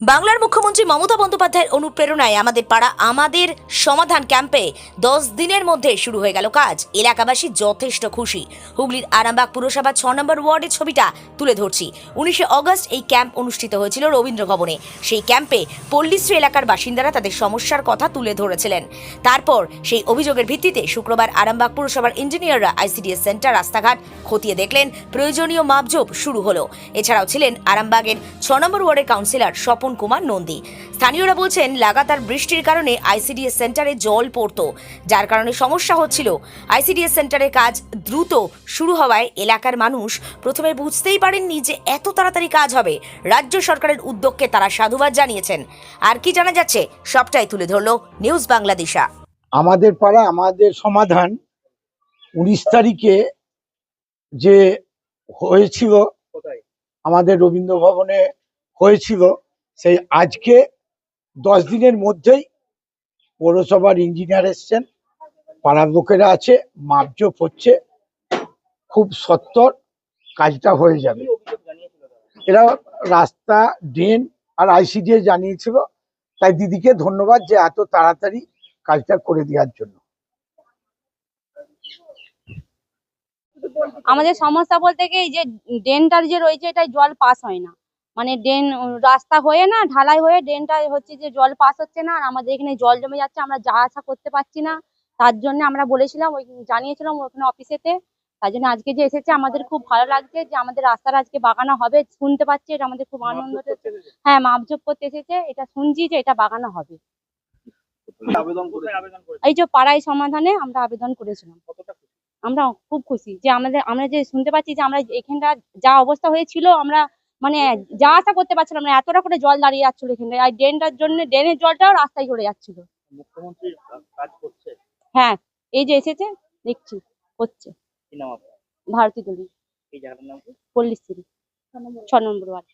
বাংলার মুখ্যমন্ত্রী মমতা বন্দ্যোপাধ্যায়ের অনুপ্রেরণায় আমাদের পাড়া আমাদের সমাধান ক্যাম্পে দশ দিনের মধ্যে শুরু হয়ে গেল কাজ। এলাকাবাসী যথেষ্ট খুশি। হুগলির আরামবাগ পুরসভা ছ নম্বর ওয়ার্ডের ছবিটা তুলে ধরছি। উনিশে অগস্ট এই ক্যাম্প অনুষ্ঠিত হয়েছিল রবীন্দ্র ভবনে। সেই ক্যাম্পে পল্লীশ্রী এলাকার বাসিন্দারা তাদের সমস্যার কথা তুলে ধরেছিলেন। তারপর সেই অভিযোগের ভিত্তিতে শুক্রবার আরামবাগ পুরসভার ইঞ্জিনিয়াররা আইসিডিএস সেন্টার, রাস্তাঘাট খতিয়ে দেখলেন, প্রয়োজনীয় মাপজোপ শুরু হলো। এছাড়াও ছিলেন আরামবাগের ছ নম্বর ওয়ার্ডের কাউন্সিলর স্বপন কুমার নন্দী। স্থানীয়রা বলছেন, লাগাতার বৃষ্টির কারণে আইসিডিএস সেন্টারে জল পড়তো, যার কারণে সমস্যা হচ্ছিল। আইসিডিএস সেন্টারের কাজ দ্রুত শুরু হওয়ায় এলাকার মানুষ প্রথমে বুঝতেই পারেননি যে এত তাড়াতাড়ি কাজ হবে। রাজ্য সরকারের উদ্যোগকে তারা সাধুবাদ জানিয়েছেন। আর কি জানা যাচ্ছে, সবটাই তুলে ধরলো নিউজ বাংলাদেশা আমাদের পাড়া, আমাদের সমাধান উনিশ তারিখে যে হয়েছিল, আমাদের রবীন্দ্র ভবনে হয়েছিল সেই আজকে দশ দিনের মধ্যেই পৌরসভার ইঞ্জিনিয়ার এসছেন। পাড়ার লোকেরা আছে, মাপজোপ হচ্ছে, খুব সত্তর কাজটা হয়ে যাবে। এরা রাস্তা, ড্রেন আর আইসিডিএ জানিয়েছিল। তাই দিদিকে ধন্যবাদ যে এত তাড়াতাড়ি কাজটা করে দেওয়ার জন্য। আমাদের সমস্যা বলতে কি যে ড্রেনটার যে রয়েছে এটা জল পাস হয় না। মানে ড্রেন রাস্তা হয়ে না ঢালাই হয়ে ড্রেনটা হচ্ছে যে জল পাস হচ্ছে না আর আমাদের এখানে জল জমে যাচ্ছে আমরা যা আসা করতে পারছি না। তার জন্য আমরা বলেছিলাম ওই জানিয়েছিলাম ওখানে অফিসেতে। তার জন্য আজকে যে এসেছে আমাদের খুব ভালো লাগছে যে আমাদের রাস্তাটা আজকে বাগানো হবে। শুনতে পাচ্ছি এটা আমাদের খুব আনন্দ হ্যাঁ মাপজোপ করতে এসেছে। এটা শুনছি যে এটা বাগানো হবে। আবেদন করে আবেদন করে এই যে পাড়ায় সমাধানে আমরা আবেদন করেছিলাম। আমরা খুব খুশি যে আমাদের আমরা যে শুনতে পাচ্ছি যে আমরা এখানটা যা অবস্থা হয়েছিল আমরা মানে যা আশা করতে পারছিলাম না এতটা করে জল দাঁড়িয়ে যাচ্ছিল এখানে। আর ড্রেনটার জন্য ড্রেনের জলটাও রাস্তায় চলে যাচ্ছিল। মুখ্যমন্ত্রী কাজ করছে? হ্যাঁ এই যে এসেছে দেখছি হচ্ছে। ভারতী দলি। পল্লীশ্রী ছ নম্বর ওয়ার্ড।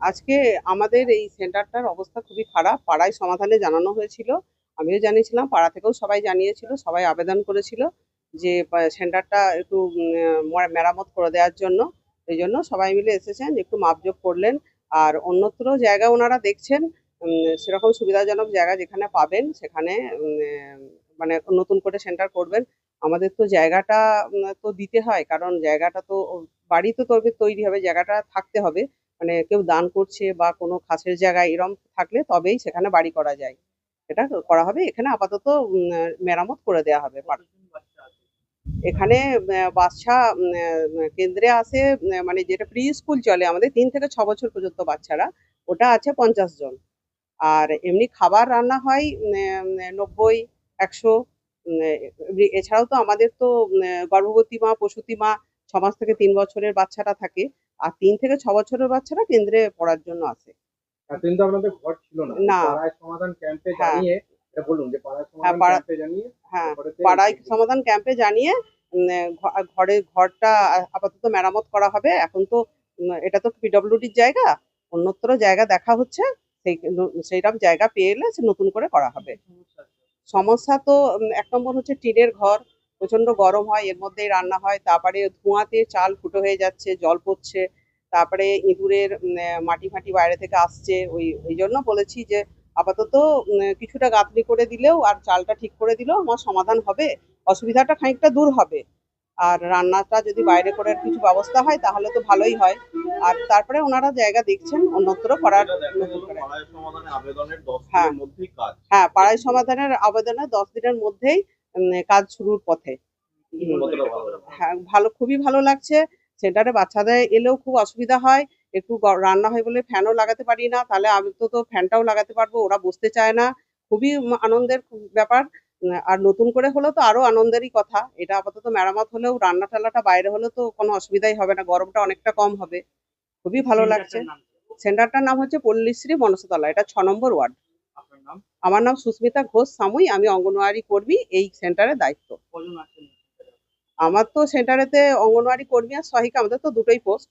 আজকে আমাদের এই সেন্টারটার অবস্থা খুবই খারাপ। পাড়ায় সমাধানে জানানো হয়েছিল। আমিও জানিয়েছিলাম পাড়া থেকেও সবাই জানিয়েছিল সবাই আবেদন করেছিল। যে সেন্টারটা একটু মেরামত করে দেওয়ার জন্য, এই জন্য সবাই মিলে এসেছেন, একটু মাপজোপ করলেন। আর অন্যত্র জায়গা ওনারা দেখছেন সেরকম সুবিধাজনক জায়গা যেখানে পাবেন, সেখানে মানে নতুন করে সেন্টার করবেন। আমাদের তো জায়গাটা তো দিতে হয়, কারণ জায়গাটা তো বাড়ি তো তবে তৈরি হবে, জায়গাটা থাকতে হবে। মানে কেউ দান করছে বা কোনো খাসের জায়গায় এরম থাকলে তবেই সেখানে বাড়ি করা যায়। এটা করা হবে, এখানে আপাতত মেরামত করে দেওয়া হবে। এখানে বাচ্চা কেন্দ্রে আসে মানে যেটা প্রি স্কুল চলে আমাদের তিন থেকে ছ বছর পর্যন্ত বাচ্চারা ওটা আছে পঞ্চাশ জন আর এমনি খাবার রান্না হয় নব্বই একশো এছাড়াও তো আমাদের তো গর্ভবতী মা প্রসূতি মা ছ মাস থেকে তিন বছরের বাচ্চাটা থাকে আর তিন থেকে ছ বছরের বাচ্চারা কেন্দ্রে পড়ার জন্য আসে আপনাদের ঘর ছিল না না। সমাধান ক্যাম্পে হ্যাঁ। জানিয়ে বলুন যে জানিয়ে হ্যাঁ পাড়ায় সমাধান ক্যাম্পে জানিয়ে ঘরে ঘরটা আপাতত মেরামত করা হবে। এখন তো এটা তো পিডব্লিউডির জায়গা অন্যত্র জায়গা দেখা হচ্ছে সেই সেইরকম জায়গা পেয়ে এলে সে নতুন করে করা হবে। সমস্যা তো এক নম্বর হচ্ছে টিনের ঘর প্রচণ্ড গরম হয় এর মধ্যেই রান্না হয় তারপরে ধোঁয়াতে চাল ফুটো হয়ে যাচ্ছে জল পড়ছে তারপরে ইঁদুরের মাটি ফাটি বাইরে থেকে আসছে ওই ওই জন্য বলেছি যে আপাতত কিছুটা গাঁথনি করে দিলেও আর চালটা ঠিক করে দিলেও আমার সমাধান হবে। অসুবিধাটা খানিকটা দূর হবে। আর রান্নাটা যদি বাইরে করার কিছু ব্যবস্থা হয় তাহলে তো ভালোই হয়। আর তারপরে ওনারা জায়গা দেখছেন অন্যত্র করার আবেদনের হ্যাঁ। হ্যাঁ পাড়ায় সমাধানের আবেদনে দশ দিনের মধ্যেই কাজ শুরুর পথে? হ্যাঁ ভালো খুবই ভালো লাগছে। সেন্টারে বাচ্চাদের এলেও খুব অসুবিধা হয়। একটু রান্না হয় বলে ফ্যানও লাগাতে পারি না তাহলে আমি তো তো ফ্যানটাও লাগাতে পারব ওরা বসতে চায় না। খুবই আনন্দের খুব ব্যাপার। আর নতুন করে হলে তো আরও আনন্দেরই কথা। এটা আপাতত মেরামত হলেও রান্না টান্নাটা বাইরে হলে তো কোনো অসুবিধাই হবে না গরমটা অনেকটা কম হবে। খুবই ভালো লাগছে। সেন্টারটার নাম হচ্ছে পল্লীশ্রী মনসতলা এটা ছ নম্বর ওয়ার্ড। আমার নাম সুস্মিতা ঘোষ সামুই আমি অঙ্গনওয়াড়ি কর্মী এই সেন্টারের দায়িত্ব। আমার তো সেন্টারেতে অঙ্গনওয়াড়ি কর্মী আর সহায়িকা আমাদের তো দুটোই পোস্ট